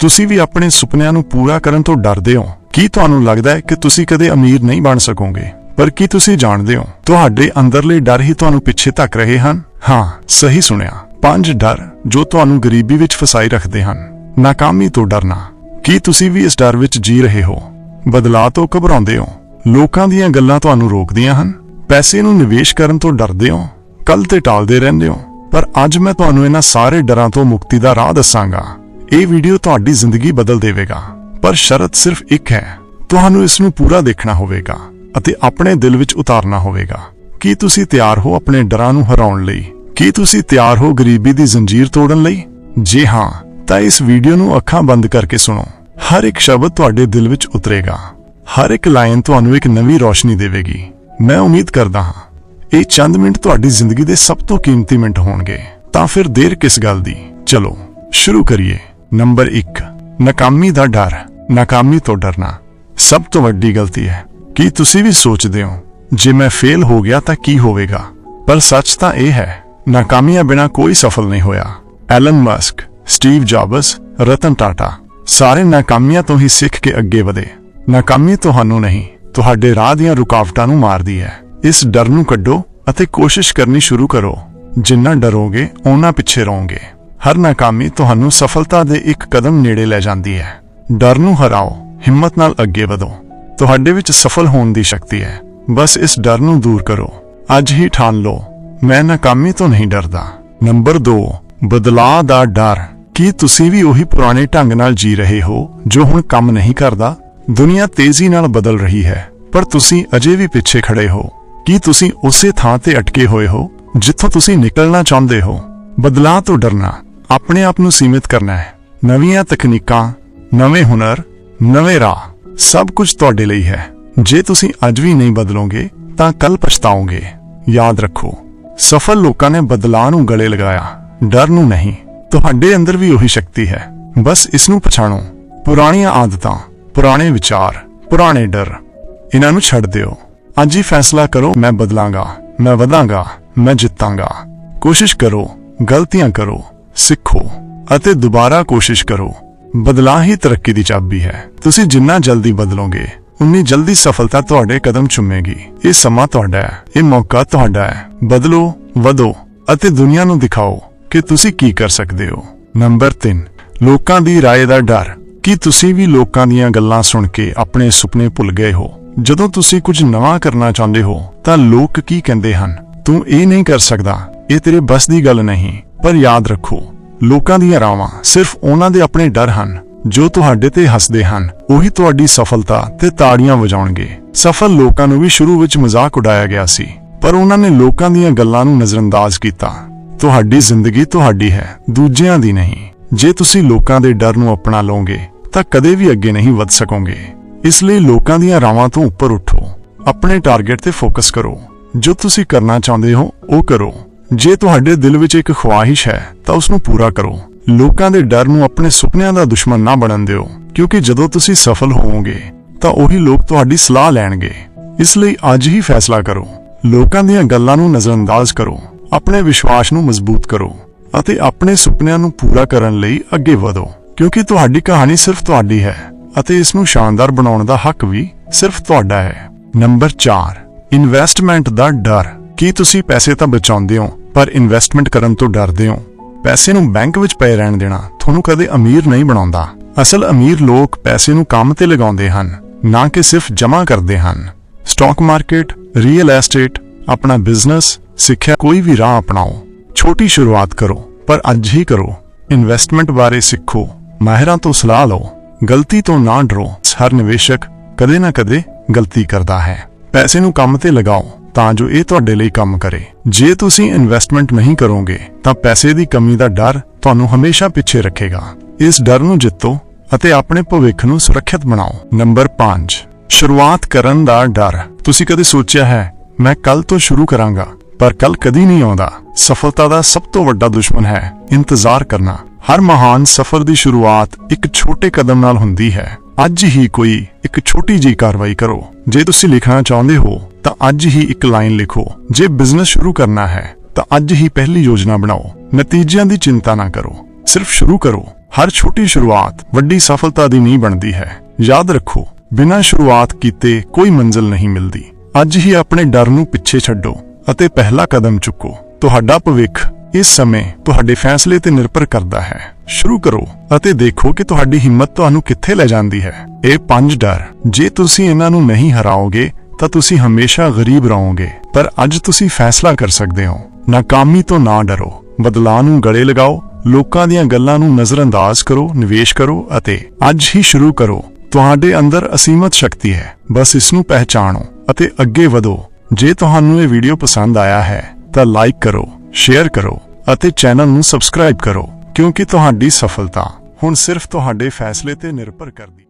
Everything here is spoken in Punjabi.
ਤੁਸੀਂ ਵੀ ਆਪਣੇ ਸੁਪਨਿਆਂ ਨੂੰ ਪੂਰਾ ਕਰਨ ਤੋਂ ਡਰਦੇ ਹੋ। ਕੀ ਤੁਹਾਨੂੰ ਲੱਗਦਾ ਹੈ ਕਿ ਤੁਸੀਂ ਕਦੇ ਅਮੀਰ ਨਹੀਂ ਬਣ ਸਕੋਗੇ? ਪਰ ਕੀ ਤੁਸੀਂ ਜਾਣਦੇ ਹੋ, ਤੁਹਾਡੇ ਅੰਦਰਲੇ ਡਰ ਹੀ ਤੁਹਾਨੂੰ ਪਿੱਛੇ ਧੱਕ ਰਹੇ ਹਨ? ਹਾਂ, ਸਹੀ ਸੁਣਿਆ। ਪੰਜ ਡਰ ਜੋ ਤੁਹਾਨੂੰ ਗਰੀਬੀ ਵਿੱਚ ਫਸਾਈ ਰੱਖਦੇ ਹਨ। ਨਾਕਾਮੀ ਤੋਂ ਡਰਨਾ। ਕੀ ਤੁਸੀਂ ਵੀ ਇਸ ਡਰ ਵਿੱਚ ਜੀ ਰਹੇ ਹੋ? ਬਦਲਾਅ ਤੋਂ ਘਬਰਾਉਂਦੇ ਹੋ। ਲੋਕਾਂ ਦੀਆਂ ਗੱਲਾਂ ਤੁਹਾਨੂੰ ਰੋਕਦੀਆਂ ਹਨ। ਪੈਸੇ ਨੂੰ ਨਿਵੇਸ਼ ਕਰਨ ਤੋਂ ਡਰਦੇ ਹੋ। ਕੱਲ ਤੇ ਟਾਲਦੇ ਰਹਿੰਦੇ ਹੋ। ਪਰ ਅੱਜ ਮੈਂ ਤੁਹਾਨੂੰ ਇਹਨਾਂ ਸਾਰੇ ਡਰਾਂ ਤੋਂ ਮੁਕਤੀ ਦਾ ਰਾਹ ਦੱਸਾਂਗਾ। ਇਹ ਵੀਡੀਓ ਤੁਹਾਡੀ ਜ਼ਿੰਦਗੀ ਬਦਲ ਦੇਵੇਗਾ। ਪਰ ਸ਼ਰਤ ਸਿਰਫ ਇੱਕ ਹੈ, ਤੁਹਾਨੂੰ ਇਸ ਨੂੰ ਪੂਰਾ ਦੇਖਣਾ ਹੋਵੇਗਾ ਅਤੇ ਆਪਣੇ ਦਿਲ ਵਿੱਚ ਉਤਾਰਨਾ ਹੋਵੇਗਾ। ਕੀ ਤੁਸੀਂ ਤਿਆਰ ਹੋ ਆਪਣੇ ਡਰਾਂ ਨੂੰ ਹਰਾਉਣ ਲਈ? ਕੀ ਤੁਸੀਂ ਤਿਆਰ ਹੋ ਗਰੀਬੀ ਦੀ ਜ਼ੰਜੀਰ ਤੋੜਨ ਲਈ? ਜੇ ਹਾਂ, ਤਾਂ ਇਸ ਵੀਡੀਓ ਨੂੰ ਅੱਖਾਂ ਬੰਦ ਕਰਕੇ ਸੁਣੋ। ਹਰ ਇੱਕ ਸ਼ਬਦ ਤੁਹਾਡੇ ਦਿਲ ਵਿੱਚ ਉਤਰੇਗਾ। ਹਰ ਇੱਕ ਲਾਈਨ ਤੁਹਾਨੂੰ ਇੱਕ ਨਵੀਂ ਰੋਸ਼ਨੀ ਦੇਵੇਗੀ। ਮੈਂ ਉਮੀਦ ਕਰਦਾ ਹਾਂ, ਇਹ ਚੰਦ ਮਿੰਟ ਤੁਹਾਡੀ ਜ਼ਿੰਦਗੀ ਦੇ ਸਭ ਤੋਂ ਕੀਮਤੀ ਮਿੰਟ ਹੋਣਗੇ। ਤਾਂ ਫਿਰ ਦੇਰ ਕਿਸ ਗੱਲ ਦੀ? ਚਲੋ, ਸ਼ੁਰੂ ਕਰੀਏ। ਨੰਬਰ 1 ਨਾਕਾਮੀ ਦਾ ਡਰ। ਨਾਕਾਮੀ ਤੋਂ ਡਰਨਾ ਸਭ ਤੋਂ ਵੱਡੀ ਗਲਤੀ ਹੈ। ਕੀ ਤੁਸੀਂ ਵੀ ਸੋਚਦੇ ਹੋ, ਜੇ ਮੈਂ ਫੇਲ ਹੋ ਗਿਆ ਤਾਂ ਕੀ ਹੋਵੇਗਾ? ਪਰ ਸੱਚ ਤਾਂ ਇਹ ਹੈ, ਨਾਕਾਮੀਆਂ ਬਿਨਾ ਕੋਈ ਸਫਲ ਨਹੀਂ ਹੋਇਆ। Elon Musk, Steve Jobs, Ratan Tata, ਸਾਰੇ ਨਾਕਾਮੀਆਂ ਤੋਂ ਹੀ ਸਿੱਖ ਕੇ ਅੱਗੇ ਵਧੇ। ਨਾਕਾਮੀ ਤੁਹਾਨੂੰ ਨਹੀਂ, ਤੁਹਾਡੇ ਰਾਹ ਦੀਆਂ ਰੁਕਾਵਟਾਂ ਨੂੰ ਮਾਰਦੀ ਹੈ। ਇਸ ਡਰ ਨੂੰ ਕੱਢੋ ਅਤੇ ਕੋਸ਼ਿਸ਼ ਕਰਨੀ ਸ਼ੁਰੂ ਕਰੋ। ਜਿੰਨਾ ਡਰੋਗੇ, ਓਨਾ ਪਿੱਛੇ ਰਹੋਗੇ। ਹਰ ਨਾਕਾਮੀ ਤੁਹਾਨੂੰ ਸਫਲਤਾ ਦੇ ਇੱਕ ਕਦਮ ਨੇੜੇ ਲੈ ਜਾਂਦੀ ਹੈ। ਡਰ ਨੂੰ ਹਰਾਓ, ਹਿੰਮਤ ਨਾਲ ਅੱਗੇ ਵਧੋ। ਤੁਹਾਡੇ ਵਿੱਚ ਸਫਲ ਹੋਣ ਦੀ ਸ਼ਕਤੀ ਹੈ। ਬਸ ਇਸ ਡਰ ਨੂੰ ਦੂਰ ਕਰੋ। ਅੱਜ ਹੀ ਠਾਣ ਲਓ, ਮੈਂ ਨਾਕਾਮੀ ਤੋਂ ਨਹੀਂ ਡਰਦਾ। ਨੰਬਰ 2 ਬਦਲਾਅ ਦਾ ਡਰ। ਕੀ ਤੁਸੀਂ ਵੀ ਉਹੀ ਪੁਰਾਣੇ ਢੰਗ ਨਾਲ ਜੀ ਰਹੇ ਹੋ, ਜੋ ਹੁਣ ਕੰਮ ਨਹੀਂ ਕਰਦਾ? ਦੁਨੀਆ ਤੇਜ਼ੀ ਨਾਲ ਬਦਲ ਰਹੀ ਹੈ, ਪਰ ਤੁਸੀਂ ਅਜੇ ਵੀ ਪਿੱਛੇ ਖੜੇ ਹੋ। ਕੀ ਤੁਸੀਂ ਉਸੇ ਥਾਂ ਤੇ ਅਟਕੇ ਹੋਏ ਹੋ, ਜਿੱਥੋਂ ਤੁਸੀਂ ਨਿਕਲਣਾ ਚਾਹੁੰਦੇ ਹੋ? ਬਦਲਾਅ ਤੋਂ ਡਰਨਾ। ਆਪਣੇ ਆਪ ਨੂੰ ਸੀਮਿਤ ਕਰਨਾ ਹੈ। ਨਵੀਆਂ ਤਕਨੀਕਾਂ, ਨਵੇਂ ਹੁਨਰ, ਨਵੇਂ ਰਾਹ, ਸਭ ਕੁਝ ਤੁਹਾਡੇ ਲਈ ਹੈ। ਜੇ ਤੁਸੀਂ ਅੱਜ ਵੀ ਨਹੀਂ ਬਦਲੋਗੇ, ਤਾਂ ਕੱਲ ਪਛਤਾਓਗੇ। ਯਾਦ ਰੱਖੋ, ਸਫਲ ਲੋਕਾਂ ਨੇ ਬਦਲਾਅ ਨੂੰ ਗਲੇ ਲਗਾਇਆ, ਡਰ ਨੂੰ ਨਹੀਂ। ਤੁਹਾਡੇ ਅੰਦਰ ਵੀ ਉਹੀ ਸ਼ਕਤੀ ਹੈ। ਬਸ ਇਸ ਨੂੰ ਪਛਾਣੋ। ਪੁਰਾਣੀਆਂ ਆਦਤਾਂ, ਪੁਰਾਣੇ ਵਿਚਾਰ, ਪੁਰਾਣੇ ਡਰ, ਇਹਨਾਂ ਨੂੰ ਛੱਡ ਦਿਓ। ਅੱਜ ਹੀ ਫੈਸਲਾ ਕਰੋ, ਮੈਂ ਬਦਲਾਂਗਾ, ਮੈਂ ਵਧਾਂਗਾ, ਮੈਂ ਜਿੱਤਾਂਗਾ। ਕੋਸ਼ਿਸ਼ ਕਰੋ, ਗਲਤੀਆਂ ਕਰੋ। ਸਿੱਖੋ ਅਤੇ ਦੁਬਾਰਾ ਕੋਸ਼ਿਸ਼ ਕਰੋ ਬਦਲਾਅ ਹੀ ਤਰੱਕੀ ਦੀ ਚਾਬੀ ਹੈ ਤੁਸੀਂ ਜਿੰਨਾ ਜਲਦੀ ਬਦਲੋਗੇ ਉਨੀ ਜਲਦੀ ਸਫਲਤਾ ਤੁਹਾਡੇ ਕਦਮ ਚੁੰਮੇਗੀ ਇਹ ਸਮਾਂ ਤੁਹਾਡਾ ਹੈ ਇਹ ਮੌਕਾ ਤੁਹਾਡਾ ਹੈ ਬਦਲੋ ਵਧੋ ਅਤੇ ਦੁਨੀਆ ਨੂੰ ਦਿਖਾਓ ਕਿ ਤੁਸੀਂ ਕੀ ਕਰ ਸਕਦੇ ਹੋ ਨੰਬਰ 3 ਲੋਕਾਂ ਦੀ رائے ਦਾ ਡਰ ਕੀ ਤੁਸੀਂ ਵੀ ਲੋਕਾਂ ਦੀਆਂ ਗੱਲਾਂ ਸੁਣ ਕੇ ਆਪਣੇ ਸੁਪਨੇ ਭੁੱਲ ਗਏ ਹੋ ਜਦੋਂ ਤੁਸੀਂ ਕੁਝ ਨਵਾਂ ਕਰਨਾ ਚਾਹੁੰਦੇ ਹੋ ਤਾਂ ਲੋਕ ਕੀ ਕਹਿੰਦੇ ਹਨ ਤੂੰ ਇਹ ਨਹੀਂ ਕਰ ਸਕਦਾ ਇਹ ਤੇਰੇ ਬਸ ਦੀ ਗੱਲ ਨਹੀਂ ਪਰ ਯਾਦ ਰੱਖੋ, ਲੋਕਾਂ ਦੀਆਂ ਰਾਵਾਂ ਸਿਰਫ ਉਹਨਾਂ ਦੇ ਆਪਣੇ ਡਰ ਹਨ, ਜੋ ਤੁਹਾਡੇ ਤੇ ਹੱਸਦੇ ਹਨ। ਉਹੀ ਤੁਹਾਡੀ ਸਫਲਤਾ ਤੇ ਤਾੜੀਆਂ ਵਜਾਉਣਗੇ। ਸਫਲ ਲੋਕਾਂ ਨੂੰ ਵੀ ਸ਼ੁਰੂ ਵਿੱਚ ਮਜ਼ਾਕ ਉਡਾਇਆ ਗਿਆ ਸੀ, ਪਰ ਉਹਨਾਂ ਨੇ ਲੋਕਾਂ ਦੀਆਂ ਗੱਲਾਂ ਨੂੰ ਨਜ਼ਰਅੰਦਾਜ਼ ਕੀਤਾ। ਤੁਹਾਡੀ ਜ਼ਿੰਦਗੀ ਤੁਹਾਡੀ ਹੈ, ਦੂਜਿਆਂ ਦੀ ਨਹੀਂ। ਜੇ ਤੁਸੀਂ ਲੋਕਾਂ ਦੇ ਡਰ ਨੂੰ ਅਪਣਾ ਲਓਗੇ, ਤਾਂ ਕਦੇ ਵੀ ਅੱਗੇ ਨਹੀਂ ਵੱਧ ਸਕੋਗੇ। ਇਸ ਲਈ ਲੋਕਾਂ ਦੀਆਂ ਰਾਵਾਂ ਤੋਂ ਉੱਪਰ ਉੱਠੋ। ਆਪਣੇ ਟਾਰਗੇਟ ਤੇ ਫੋਕਸ ਕਰੋ। ਜੋ ਤੁਸੀਂ ਕਰਨਾ ਚਾਹੁੰਦੇ ਹੋ, ਉਹ ਕਰੋ। ਜੇ ਤੁਹਾਡੇ ਦਿਲ ਵਿੱਚ ਇੱਕ ਖੁਆਇਸ਼ ਹੈ, ਤਾਂ ਉਸ ਨੂੰ ਪੂਰਾ ਕਰੋ। ਲੋਕਾਂ ਦੇ ਡਰ ਨੂੰ ਆਪਣੇ ਸੁਪਨਿਆਂ ਦਾ ਦੁਸ਼ਮਣ ਨਾ ਬਣਨ ਦਿਓ, ਕਿਉਂਕਿ ਜਦੋਂ ਤੁਸੀਂ ਸਫਲ ਹੋਵੋਗੇ, ਤਾਂ ਉਹੀ ਲੋਕ ਤੁਹਾਡੀ ਸਲਾਹ ਲੈਣਗੇ। ਇਸ ਲਈ ਅੱਜ ਹੀ ਫੈਸਲਾ ਕਰੋ। ਲੋਕਾਂ ਦੀਆਂ ਗੱਲਾਂ ਨੂੰ ਨਜ਼ਰਅੰਦਾਜ਼ ਕਰੋ, ਆਪਣੇ ਵਿਸ਼ਵਾਸ ਨੂੰ ਮਜ਼ਬੂਤ ਕਰੋ, ਅਤੇ ਆਪਣੇ ਸੁਪਨਿਆਂ ਨੂੰ ਪੂਰਾ ਕਰਨ ਲਈ ਅੱਗੇ ਵਧੋ, ਕਿਉਂਕਿ ਤੁਹਾਡੀ ਕਹਾਣੀ ਸਿਰਫ ਤੁਹਾਡੀ ਹੈ, ਅਤੇ ਇਸ ਨੂੰ ਸ਼ਾਨਦਾਰ ਬਣਾਉਣ ਦਾ ਹੱਕ ਵੀ ਸਿਰਫ ਤੁਹਾਡਾ ਹੈ। ਨੰਬਰ 4 ਇਨਵੈਸਟਮੈਂਟ ਦਾ ਡਰ। ਕੀ ਤੁਸੀਂ ਪੈਸੇ ਤਾਂ ਬਚਾਉਂਦੇ ਹੋ ਪਰ ਇਨਵੈਸਟਮੈਂਟ ਕਰਨ ਤੋਂ ਡਰਦੇ ਹੋ। ਪੈਸੇ ਨੂੰ ਬੈਂਕ ਵਿੱਚ ਪਏ ਰਹਿਣ ਦੇਣਾ ਤੁਹਾਨੂੰ ਕਦੇ ਅਮੀਰ ਨਹੀਂ ਬਣਾਉਂਦਾ। ਅਸਲ ਅਮੀਰ ਲੋਕ ਪੈਸੇ ਨੂੰ ਕੰਮ ਤੇ ਲਗਾਉਂਦੇ ਹਨ, ਨਾ ਕਿ ਸਿਰਫ ਜਮ੍ਹਾਂ ਕਰਦੇ ਹਨ। ਸਟਾਕ ਮਾਰਕੀਟ ਰੀਅਲ ਐਸਟੇਟ ਆਪਣਾ ਬਿਜ਼ਨਸ ਸਿੱਖਿਆ ਕੋਈ ਵੀ ਰਾਹ ਅਪਣਾਓ। ਛੋਟੀ ਸ਼ੁਰੂਆਤ ਕਰੋ, ਪਰ ਅੱਜ ਹੀ ਕਰੋ। ਇਨਵੈਸਟਮੈਂਟ ਬਾਰੇ ਸਿੱਖੋ, ਮਾਹਿਰਾਂ ਤੋਂ ਸਲਾਹ ਲਓ, ਗਲਤੀ ਤੋਂ ਨਾ ਡਰੋ। ਹਰ ਨਿਵੇਸ਼ਕ ਕਦੇ ਨਾ ਕਦੇ ਗਲਤੀ ਕਰਦਾ ਹੈ। ਪੈਸੇ ਨੂੰ ਕੰਮ ਤੇ ਲਗਾਓ। ਤਾਂ ਜੋ ਇਹ ਤੁਹਾਡੇ ਲਈ ਕੰਮ ਕਰੇ। ਜੇ ਤੁਸੀਂ ਇਨਵੈਸਟਮੈਂਟ ਨਹੀਂ ਕਰੋਗੇ, ਤਾਂ ਪੈਸੇ ਦੀ ਕਮੀ ਦਾ ਡਰ ਤੁਹਾਨੂੰ ਹਮੇਸ਼ਾ ਪਿੱਛੇ ਰੱਖੇਗਾ। ਇਸ ਡਰ ਨੂੰ ਜਿੱਤੋ ਅਤੇ ਆਪਣੇ ਭਵਿੱਖ ਨੂੰ ਸੁਰੱਖਿਅਤ ਬਣਾਓ। ਨੰਬਰ 5 ਸ਼ੁਰੂਆਤ ਕਰਨ ਦਾ ਡਰ। ਤੁਸੀਂ ਕਦੇ ਸੋਚਿਆ ਹੈ, ਮੈਂ ਕੱਲ ਤੋਂ ਸ਼ੁਰੂ ਕਰਾਂਗਾ, ਪਰ ਕੱਲ ਕਦੀ ਨਹੀਂ ਆਉਂਦਾ। ਸਫਲਤਾ ਦਾ ਸਭ ਤੋਂ ਵੱਡਾ ਦੁਸ਼ਮਣ ਹੈ ਇੰਤਜ਼ਾਰ ਕਰਨਾ। ਹਰ ਮਹਾਨ ਸਫ਼ਰ ਦੀ ਸ਼ੁਰੂਆਤ ਇੱਕ ਛੋਟੇ ਕਦਮ ਨਾਲ ਹੁੰਦੀ ਹੈ। ਅੱਜ ਹੀ ਕੋਈ ਇੱਕ ਛੋਟੀ ਜੀ ਕਾਰਵਾਈ ਕਰੋ। ਜੇ ਤੁਸੀਂ ਲਿਖਣਾ ਚਾਹੁੰਦੇ ਹੋ, ਤਾਂ ਅੱਜ ਹੀ ਇੱਕ ਲਾਈਨ ਲਿਖੋ। ਜੇ ਬਿਜ਼ਨਸ ਸ਼ੁਰੂ ਕਰਨਾ ਹੈ, ਤਾਂ ਅੱਜ ਹੀ ਪਹਿਲੀ ਯੋਜਨਾ ਬਣਾਓ। ਨਤੀਜਿਆਂ ਦੀ ਚਿੰਤਾ ਨਾ ਕਰੋ। ਸਿਰਫ ਸ਼ੁਰੂ ਕਰੋ। ਹਰ ਛੋਟੀ ਸ਼ੁਰੂਆਤ ਵੱਡੀ ਸਫਲਤਾ ਦੀ ਨੀਂਹ ਬਣਦੀ ਹੈ। ਯਾਦ ਰੱਖੋ, ਬਿਨਾਂ ਸ਼ੁਰੂਆਤ ਕੀਤੇ ਕੋਈ ਮੰਜ਼ਿਲ ਨਹੀਂ ਮਿਲਦੀ। ਅੱਜ ਹੀ ਆਪਣੇ ਡਰ ਨੂੰ ਪਿੱਛੇ ਛੱਡੋ ਅਤੇ ਪਹਿਲਾ ਕਦਮ ਚੁੱਕੋ। ਤੁਹਾਡਾ ਭਵਿੱਖ ਇਸ ਸਮੇਂ ਤੁਹਾਡੇ ਫੈਸਲੇ ਤੇ ਨਿਰਭਰ ਕਰਦਾ ਹੈ। ਸ਼ੁਰੂ ਕਰੋ ਅਤੇ ਦੇਖੋ ਕਿ ਤੁਹਾਡੀ ਹਿੰਮਤ ਤੁਹਾਨੂੰ ਕਿੱਥੇ ਲੈ ਜਾਂਦੀ ਹੈ। ਇਹ ਪੰਜ ਡਰ। ਜੇ ਤੁਸੀਂ ਇਹਨਾਂ ਨੂੰ ਨਹੀਂ ਹਰਾਓਗੇ, ਤਾਂ ਤੁਸੀਂ ਹਮੇਸ਼ਾ ਗਰੀਬ ਰਹੋਗੇ। ਪਰ ਅੱਜ ਤੁਸੀਂ ਫੈਸਲਾ ਕਰ ਸਕਦੇ ਹੋ। ਨਾਕਾਮੀ ਤੋਂ ਨਾ ਡਰੋ। ਬਦਲਾਅ ਨੂੰ ਗਲੇ ਲਗਾਓ। ਲੋਕਾਂ ਦੀਆਂ ਗੱਲਾਂ ਨੂੰ ਨਜ਼ਰਅੰਦਾਜ਼ ਕਰੋ, ਨਿਵੇਸ਼ ਕਰੋ ਅਤੇ ਅੱਜ ਹੀ ਸ਼ੁਰੂ ਕਰੋ। ਤੁਹਾਡੇ ਅੰਦਰ ਅਸੀਮਤ ਸ਼ਕਤੀ ਹੈ। ਬਸ ਇਸ ਨੂੰ ਪਹਿਚਾਣੋ ਅਤੇ ਅੱਗੇ ਵਧੋ। ਜੇ ਤੁਹਾਨੂੰ ਇਹ ਵੀਡੀਓ ਪਸੰਦ ਆਇਆ ਹੈ, ਤਾਂ ਲਾਈਕ ਕਰੋ। ਸ਼ੇਅਰ ਕਰੋ ਅਤੇ ਚੈਨਲ ਨੂੰ ਸਬਸਕ੍ਰਾਈਬ ਕਰੋ, ਕਿਉਂਕਿ ਤੁਹਾਡੀ ਸਫਲਤਾ ਹੁਣ ਸਿਰਫ ਤੁਹਾਡੇ ਫੈਸਲੇ ਤੇ ਨਿਰਭਰ ਕਰਦੀ